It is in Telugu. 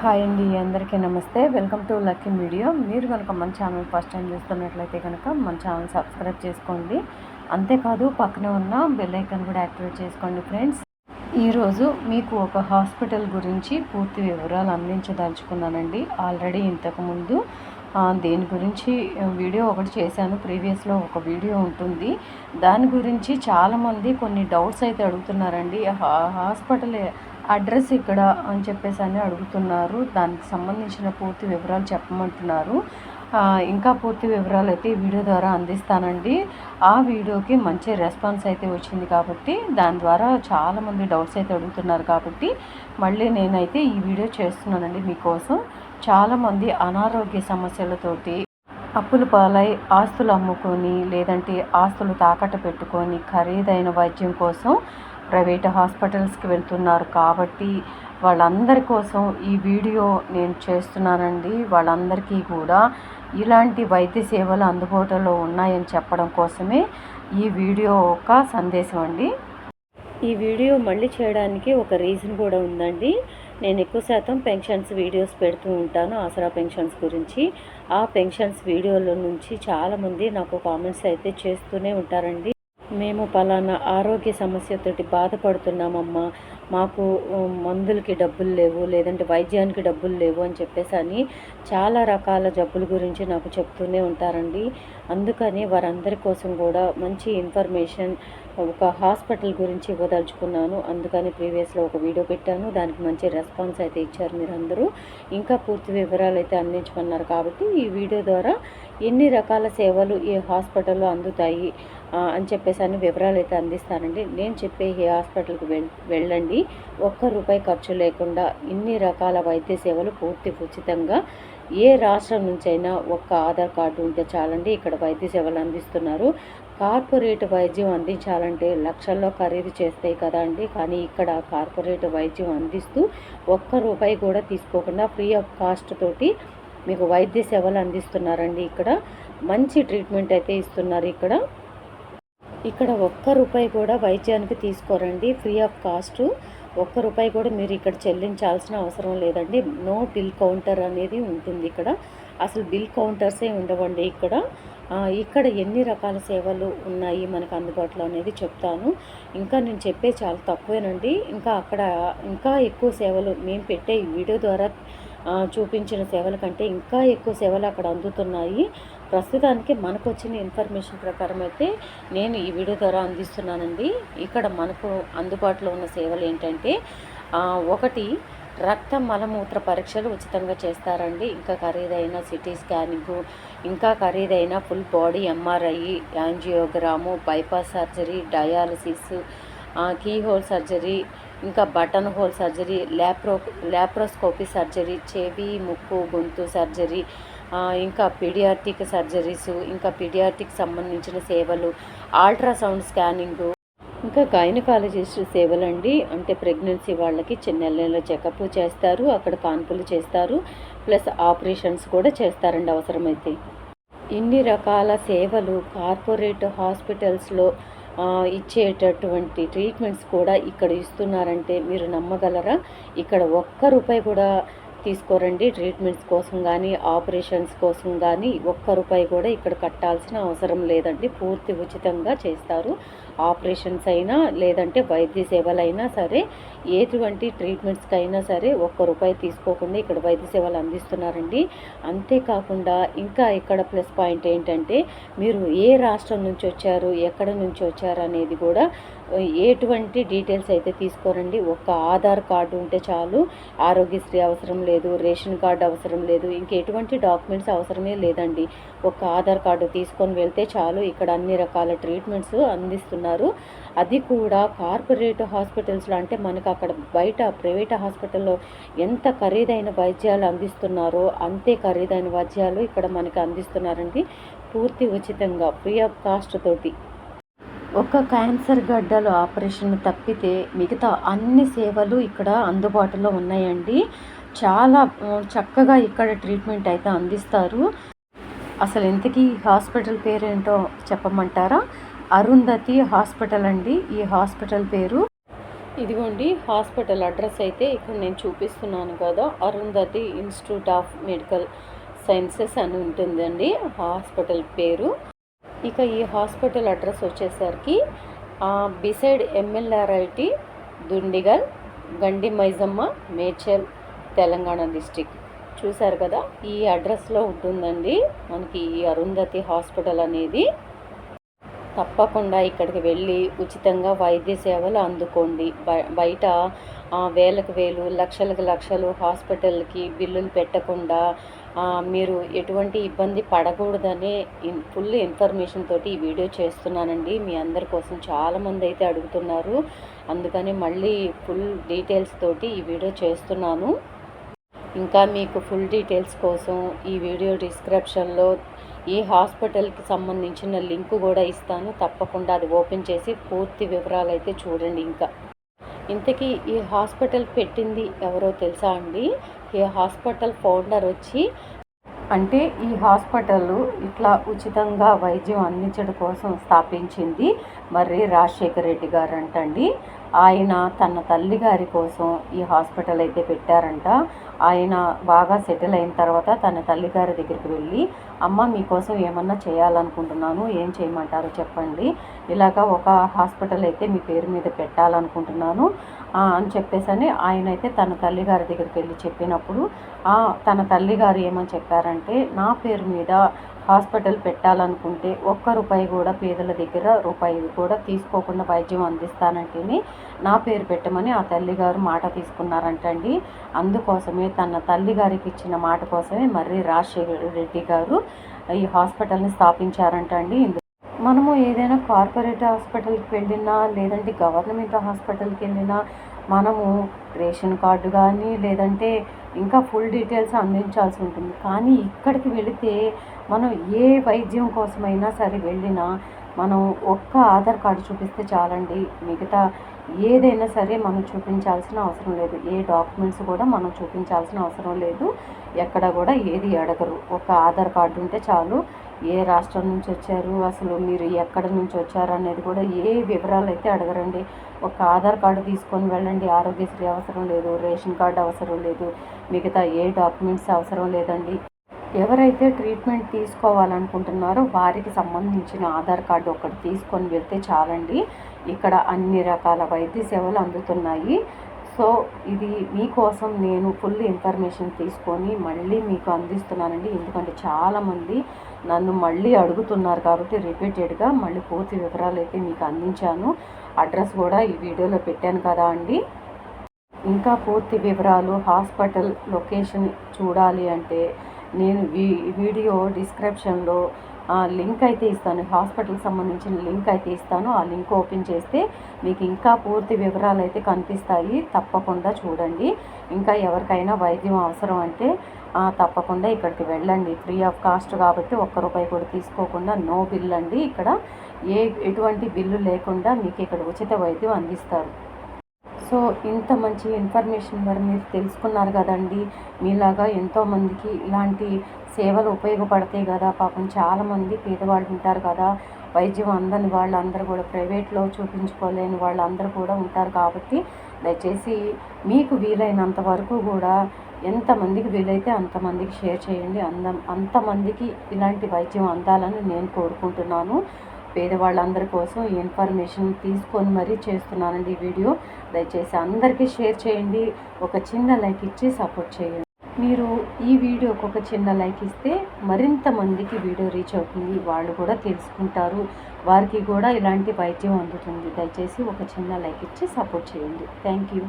హాయ్ అండి అందరికీ నమస్తే. Welcome to Lucky video. మీరు కనుక మన ఛానల్ ఫస్ట్ టైం చూస్తున్నట్లయితే కనుక మన ఛానల్ సబ్స్క్రైబ్ చేసుకోండి. అంతేకాదు పక్కన ఉన్న బెల్ ఐకాన్ కూడా యాక్టివేట్ చేసుకోండి ఫ్రెండ్స్. ఈరోజు మీకు ఒక హాస్పిటల్ గురించి పూర్తి వివరాలు అందించదలుచుకున్నానండి. ఆల్రెడీ ఇంతకుముందు దేని గురించి వీడియో ఒకటి చేశాను. ప్రీవియస్లో ఒక వీడియో ఉంటుంది. దాని గురించి చాలామంది కొన్ని డౌట్స్ అయితే అడుగుతున్నారండి. హా- హాస్పిటల్ అడ్రస్ ఇక్కడ అని చెప్పేసి అని అడుగుతున్నారు. దానికి సంబంధించిన పూర్తి వివరాలు చెప్పమంటున్నారు. ఇంకా పూర్తి వివరాలు అయితే ఈ వీడియో ద్వారా అందిస్తానండి. ఆ వీడియోకి మంచి రెస్పాన్స్ అయితే వచ్చింది కాబట్టి దాని ద్వారా చాలామంది డౌట్స్ అయితే అడుగుతున్నారు కాబట్టి మళ్ళీ నేనైతే ఈ వీడియో చేస్తున్నానండి మీకోసం. చాలామంది అనారోగ్య సమస్యలతోటి అప్పులు పాలై ఆస్తులు అమ్ముకొని లేదంటే ఆస్తులు తాకట్టు పెట్టుకొని ఖరీదైన వైద్యం కోసం ప్రైవేట్ హాస్పిటల్స్కి వెళ్తున్నారు కాబట్టి వాళ్ళందరి కోసం ఈ వీడియో నేను చేస్తున్నానండి. వాళ్ళందరికీ కూడా ఇలాంటి వైద్య సేవలు అందుబాటులో ఉన్నాయని చెప్పడం కోసమే ఈ వీడియో ఒక సందేశం అండి. ఈ వీడియో మళ్ళీ చేయడానికి ఒక రీజన్ కూడా ఉందండి. నేను ఎక్కువ శాతం పెన్షన్స్ వీడియోస్ పెడుతూ ఉంటాను ఆసరా పెన్షన్స్ గురించి. ఆ పెన్షన్స్ వీడియోల నుంచి చాలామంది నాకు కామెంట్స్ అయితే చేస్తూనే ఉంటారండి. మేము పలానా ఆరోగ్య సమస్యతోటి బాధపడుతున్నామమ్మా. మాకు మందులకి డబ్బులు లేవు లేదంటే వైద్యానికి డబ్బులు లేవు అని చెప్పేసి అని చాలా రకాల జబ్బుల గురించి నాకు చెప్తూనే ఉంటారండి. అందుకని వారందరి కోసం కూడా మంచి ఇన్ఫర్మేషన్ ఒక హాస్పిటల్ గురించి ఇవ్వదలుచుకున్నాను. అందుకని ప్రీవియస్లో ఒక వీడియో పెట్టాను. దానికి మంచి రెస్పాన్స్ అయితే ఇచ్చారు మీరందరూ. ఇంకా పూర్తి వివరాలు అయితే అందించమన్నారు కాబట్టి ఈ వీడియో ద్వారా ఎన్ని రకాల సేవలు ఈ హాస్పిటల్లో అందుతాయి అని చెప్పేసి అన్ని వివరాలు అయితే అందిస్తానండి. నేను చెప్పే ఈ హాస్పిటల్కి వెళ్ వెళ్ళండి. ఒక్క రూపాయి ఖర్చు లేకుండా ఇన్ని రకాల వైద్య సేవలు పూర్తి ఉచితంగా ఏ రాష్ట్రం నుంచైనా ఒక్క ఆధార్ కార్డు ఉంటే చాలండి ఇక్కడ వైద్య సేవలు అందిస్తున్నారు. కార్పొరేట్ వైద్యం అందించాలంటే లక్షల్లో ఖరీదు చేస్తాయి కదా అండి. కానీ ఇక్కడ కార్పొరేట్ వైద్యం అందిస్తూ ఒక్క రూపాయి కూడా తీసుకోకుండా ఫ్రీ ఆఫ్ కాస్ట్ తోటి మీకు వైద్య సేవలు అందిస్తున్నారండి ఇక్కడ. మంచి ట్రీట్మెంట్ అయితే ఇస్తున్నారు ఇక్కడ. ఇక్కడ ఒక్క రూపాయి కూడా వైద్యానికి తీసుకోరండి. ఫ్రీ ఆఫ్ కాస్ట్ ఒక్క రూపాయి కూడా మీరు ఇక్కడ చెల్లించాల్సిన అవసరం లేదండి. నో బిల్ కౌంటర్ అనేది ఉంటుంది ఇక్కడ. అసలు బిల్ కౌంటర్సే ఉండవండి ఇక్కడ. ఇక్కడ ఎన్ని రకాల సేవలు ఉన్నాయి మనకు అందుబాటులో అనేది చెప్తాను. ఇంకా నేను చెప్పే చాలా తక్కువేనండి. ఇంకా అక్కడ ఇంకా ఎక్కువ సేవలు మేము పెట్టే వీడియో ద్వారా చూపించిన సేవల కంటే ఇంకా ఎక్కువ సేవలు అక్కడ అందుతున్నాయి. ప్రస్తుతానికి మనకు వచ్చిన ఇన్ఫర్మేషన్ ప్రకారం అయితే నేను ఈ వీడియో ద్వారా అందిస్తున్నానండి. ఇక్కడ మనకు అందుబాటులో ఉన్న సేవలు ఏంటంటే ఒకటి రక్త మలమూత్ర పరీక్షలు ఉచితంగా చేస్తారండి. ఇంకా ఖరీదైన సిటీ స్కానింగ్ ఇంకా ఖరీదైన full body MRI angiogram bypass surgery dialysis keyhole surgery ఇంకా button hole surgery lapro laparoscopy surgery చెవి ముక్కు గొంతు సర్జరీ ఇంకా పీడియాట్రిక్ సర్జరీస్ ఇంకా పీడియాట్రిక్ సంబంధించిన సేవలు అల్ట్రాసౌండ్ స్కానింగు. ఇంకా గైనకాలజిస్ట్ సేవలండి. అంటే ప్రెగ్నెన్సీ వాళ్ళకి చిన్న నెల చెకప్ చేస్తారు అక్కడ కాన్పులు చేస్తారు ప్లస్ ఆపరేషన్స్ కూడా చేస్తారండి అవసరమైతే. ఇన్ని రకాల సేవలు కార్పొరేట్ హాస్పిటల్స్లో ఇచ్చేటటువంటి ట్రీట్మెంట్స్ కూడా ఇక్కడ ఇస్తున్నారంటే మీరు నమ్మగలరా? ఇక్కడ ఒక్క రూపాయి కూడా తీసుకోరండి ట్రీట్మెంట్స్ కోసం కానీ ఆపరేషన్స్ కోసం కానీ ఒక్క రూపాయి కూడా ఇక్కడ కట్టాల్సిన అవసరం లేదండి. పూర్తి ఉచితంగా చేస్తారు. ఆపరేషన్స్ అయినా లేదంటే వైద్య సేవలైనా సరే ఎటువంటి ట్రీట్మెంట్స్కి అయినా సరే ఒక్క రూపాయి తీసుకోకుండా ఇక్కడ వైద్య సేవలు అందిస్తున్నారండి. అంతేకాకుండా ఇంకా ఇక్కడ ప్లస్ పాయింట్ ఏంటంటే మీరు ఏ రాష్ట్రం నుంచి వచ్చారు ఎక్కడ నుంచి వచ్చారు అనేది కూడా ఎటువంటి డీటెయిల్స్ అయితే తీసుకోరండి. ఒక్క ఆధార్ కార్డు ఉంటే చాలు ఆరోగ్యశ్రీ అవసరం లేదు రేషన్ కార్డు అవసరం లేదు ఇంక ఎటువంటి డాక్యుమెంట్స్ అవసరమే లేదండి. ఒక్క ఆధార్ కార్డు తీసుకొని వెళ్తే చాలు ఇక్కడ అన్ని రకాల ట్రీట్మెంట్స్ అందిస్తున్నారు. అది కూడా కార్పొరేట్ హాస్పిటల్స్లో అంటే మనకు అక్కడ బయట ప్రైవేట్ హాస్పిటల్లో ఎంత ఖరీదైన వైద్యాలు అందిస్తున్నారో అంతే ఖరీదైన వైద్యాలు ఇక్కడ మనకి అందిస్తున్నారండి. పూర్తి ఉచితంగా ఫ్రీ ఆఫ్ కాస్ట్ తోటి. ఒక క్యాన్సర్ గడ్డలు ఆపరేషన్ తప్పితే మిగతా అన్ని సేవలు ఇక్కడ అందుబాటులో ఉన్నాయండి. చాలా చక్కగా ఇక్కడ ట్రీట్మెంట్ అయితే అందిస్తారు. అసలు ఇంతకీ హాస్పిటల్ పేరేంటో చెప్పమంటారా? అరుంధతి హాస్పిటల్ అండి ఈ హాస్పిటల్ పేరు. ఇదిగోండి హాస్పిటల్ అడ్రస్ అయితే ఇక్కడ నేను చూపిస్తున్నాను కదా Arundhati institute of medical sciences అని ఉంటుందండి హాస్పిటల్ పేరు. ఇక ఈ హాస్పిటల్ అడ్రస్ వచ్చేసరికి beside MLRIT Dundigal Gandi Maisamma Medchal Telangana district చూశారు కదా ఈ అడ్రస్లో ఉంటుందండి మనకి ఈ అరుంధతి హాస్పిటల్ అనేది. తప్పకుండా ఇక్కడికి వెళ్ళి ఉచితంగా వైద్య సేవలు అందుకోండి. బయట వేలకు వేలు లక్షలకు లక్షలు హాస్పిటల్కి బిల్లులు పెట్టకుండా మీరు ఎటువంటి ఇబ్బంది పడకూడదనే ఫుల్ ఇన్ఫర్మేషన్ తోటి ఈ వీడియో చేస్తున్నానండి. మీ అందరి కోసం చాలామంది అయితే అడుగుతున్నారు. అందుకని మళ్ళీ ఫుల్ డీటెయిల్స్ తోటి ఈ వీడియో చేస్తున్నాను. ఇంకా మీకు ఫుల్ డీటెయిల్స్ కోసం ఈ వీడియో డిస్క్రిప్షన్లో ఈ హాస్పిటల్కి సంబంధించిన లింక్ కూడా ఇస్తాను. తప్పకుండా అది ఓపెన్ చేసి పూర్తి వివరాలు అయితే చూడండి ఇంకా. ఇంతకీ ఈ హాస్పిటల్ పెట్టింది ఎవరో తెలుసా అండి? ఈ హాస్పిటల్ ఫౌండర్ వచ్చి అంటే ఈ హాస్పిటల్ ఇట్లా ఉచితంగా వైద్యం అందించడం కోసం స్థాపించింది. మర్రి రాజశేఖర రెడ్డి గారు అంటండి ఆయన తన తల్లి గారి కోసం ఈ హాస్పిటల్ అయితే పెట్టారంట. ఆయన బాగా సెటిల్ అయిన తర్వాత తన తల్లిగారి దగ్గరికి వెళ్ళి అమ్మ మీకోసం ఏమన్నా చేయాలనుకుంటున్నాను ఏం చేయమంటారో చెప్పండి. ఇలాగ ఒక హాస్పిటల్ అయితే మీ పేరు మీద పెట్టాలనుకుంటున్నాను. అని చెప్పేసి అని ఆయన అయితే తన తల్లిగారి దగ్గరికి వెళ్ళి చెప్పినప్పుడు తన తల్లిగారు ఏమని చెప్పారంటే నా పేరు మీద హాస్పిటల్ పెట్టాలనుకుంటే ఒక్క రూపాయి కూడా పేదల దగ్గర రూపాయి కూడా తీసుకోకుండా వైద్యం అందిస్తానంటేనే నా పేరు పెట్టమని ఆ తల్లిగారు మాట తీసుకున్నారంటండి. అందుకోసమే తన తల్లిగారికి ఇచ్చిన మాట కోసమే మర్రి రాజశేఖర రెడ్డి గారు ఈ హాస్పిటల్ని స్థాపించారంటండి. మనము ఏదైనా కార్పొరేట్ హాస్పిటల్కి వెళ్ళినా లేదంటే గవర్నమెంట్ హాస్పిటల్కి వెళ్ళినా మనము రేషన్ కార్డు కానీ లేదంటే ఇంకా ఫుల్ డీటెయిల్స్ అందించాల్సి ఉంటుంది. కానీ ఇక్కడికి వెళితే మనం ఏ వైద్యం కోసమైనా సరే వెళ్ళినా మనం ఒక్క ఆధార్ కార్డు చూపిస్తే చాలండి. మిగతా ఏదైనా సరే మనం చూపించాల్సిన అవసరం లేదు. ఏ డాక్యుమెంట్స్ కూడా మనం చూపించాల్సిన అవసరం లేదు. ఎక్కడ కూడా ఏది అడగరు. ఒక ఆధార్ కార్డు ఉంటే చాలు. ఏ రాష్ట్రం నుంచి వచ్చారు? అసలు మీరు ఎక్కడ నుంచి వచ్చారు? అనేది కూడా ఏ వివరాలు అయితే అడగరండి. ఒక ఆధార్ కార్డు తీసుకొని వెళ్ళండి. ఆరోగ్యశ్రీ అవసరం లేదు. రేషన్ కార్డు అవసరం లేదు. మిగతా ఏ డాక్యుమెంట్స్ అవసరం లేదండి. ఎవరైతే ట్రీట్మెంట్ తీసుకోవాలనుకుంటున్నారో వారికి సంబంధించిన ఆధార్ కార్డు ఒకటి తీసుకొని వెళ్తే చాలండి. ఇక్కడ అన్ని రకాల వైద్య సేవలు అందుతున్నాయి. సో ఇది మీకోసం నేను ఫుల్ ఇన్ఫర్మేషన్ తీసుకొని మళ్ళీ మీకు అందిస్తున్నానండి. ఎందుకంటే చాలామంది నన్ను మళ్ళీ అడుగుతున్నారు కాబట్టి రిపీటెడ్గా మళ్ళీ పూర్తి వివరాలు అయితే మీకు అందించాను. అడ్రస్ కూడా ఈ వీడియోలో పెట్టాను కదా అండి. ఇంకా పూర్తి వివరాలు హాస్పిటల్ లొకేషన్ చూడాలి అంటే నేను వీడియో డిస్క్రిప్షన్లో లింక్ అయితే ఇస్తాను. హాస్పిటల్కి సంబంధించిన లింక్ అయితే ఇస్తాను. ఆ లింక్ ఓపెన్ చేస్తే మీకు ఇంకా పూర్తి వివరాలు అయితే కనిపిస్తాయి. తప్పకుండా చూడండి. ఇంకా ఎవరికైనా వైద్యం అవసరం అంటే తప్పకుండా ఇక్కడికి వెళ్ళండి. ఫ్రీ ఆఫ్ కాస్ట్ కాబట్టి ఒక్క రూపాయి కూడా తీసుకోకుండా నో బిల్ అండి. ఇక్కడ ఏ ఎటువంటి బిల్లు లేకుండా మీకు ఇక్కడ ఉచిత వైద్యం అందిస్తారు. సో ఇంత మంచి ఇన్ఫర్మేషన్ మరి మీరు తెలుసుకున్నారు కదండి. మీలాగా ఎంతోమందికి ఇలాంటి సేవలు ఉపయోగపడతాయి కదా. పాపం చాలామంది పేదవాళ్ళు ఉంటారు కదా. వైద్యం అందని వాళ్ళందరూ కూడా ప్రైవేట్లో చూపించుకోలేని వాళ్ళందరూ కూడా ఉంటారు కాబట్టి దయచేసి మీకు వీలైనంత వరకు కూడా ఎంతమందికి వీలైతే అంతమందికి షేర్ చేయండి. అంద అంతమందికి ఇలాంటి వైద్యం అందాలని నేను కోరుకుంటున్నాను. పేదవాళ్ళందరి కోసం ఈ ఇన్ఫర్మేషన్ తీసుకొని మరీ చేస్తున్నానండి ఈ వీడియో దయచేసి అందరికీ షేర్ చేయండి. ఒక చిన్న లైక్ ఇచ్చి సపోర్ట్ చేయండి. మీరు ఈ వీడియోకి ఒక చిన్న లైక్ ఇస్తే మరింత మందికి వీడియో రీచ్ అవుతుంది. వాళ్ళు కూడా తెలుసుకుంటారు. వారికి కూడా ఇలాంటి వైద్యం అందుతుంది. దయచేసి ఒక చిన్న లైక్ ఇచ్చి సపోర్ట్ చేయండి. Thank you